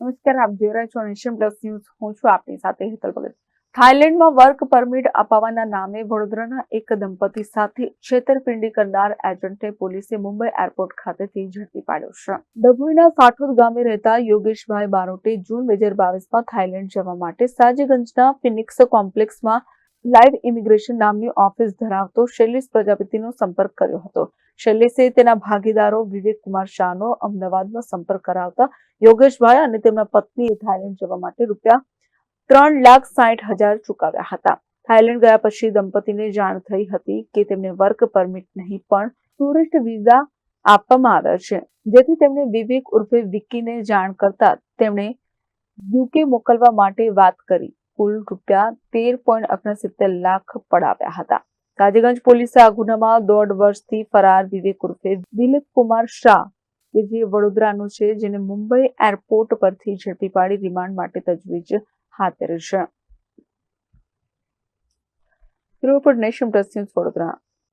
નમસ્કાર, આપ જોઈ રહ્યા છો નેશન પ્લસ ન્યૂઝ. હું છું આપની સાથે હેતલ ભગત. થાઇલેન્ડમાં વર્ક પરમિટ અપાવવાના નામે વડોદરાના એક દંપતી સાથે છેતરપિંડી કરનાર એજન્ટને પોલીસે મુંબઈ એરપોર્ટ ખાતેથી ઝડપી પાડ્યો છે. ડભોઈના સાઠોદ ગામે રહેતા યોગેશભાઈ બારોટે જૂન બે હજાર બાવીસમાં થાઇલેન્ડ જવા માટે સાજીગંજના ફિનિક્સ કોમ્પ્લેક્સમાં લાઈવ ઇમિગ્રેશન નામની ઓફિસ ધરાવતો શૈલેષ પ્રજાપતિનો સંપર્ક કર્યો હતો. શૈલેષે તેના ભાગીદારો વિવેક કુમાર શાહનો અમદાવાદમાં સંપર્ક કરાવતા યોગેશભાઈ અને તેમના પત્નીએ થાઈલેન્ડ જવા માટે રૂપિયા ત્રણ લાખ સાઠ હજાર ચૂકવ્યા હતા. થાઈલેન્ડ ગયા પછી દંપતીને જાણ થઈ હતી કે તેમને વર્ક પરમિટ નહીં, પણ ટુરિસ્ટ વિઝા આપવામાં આવ્યા છે. જેથી તેમણે વિવેક ઉર્ફે વિકીને જાણ કરતા તેમણે યુકે મોકલવા માટે વાત કરી. કુલ રૂપિયા તેર પોઈન્ટ ઓગણસિત્તેર લાખ પડાવ્યા હતા. કાજીગંજ પોલીસે આ ગુનામાં દોઢ વર્ષથી ફરાર વિવેક ઉર્ફે દિલીપ કુમાર શાહ, કે જે વડોદરાનો છે, જેને મુંબઈ એરપોર્ટ પરથી ઝડપી પાડી રિમાન્ડ માટે તજવીજ હાથ ધરી છે. Report nation news Vadodara.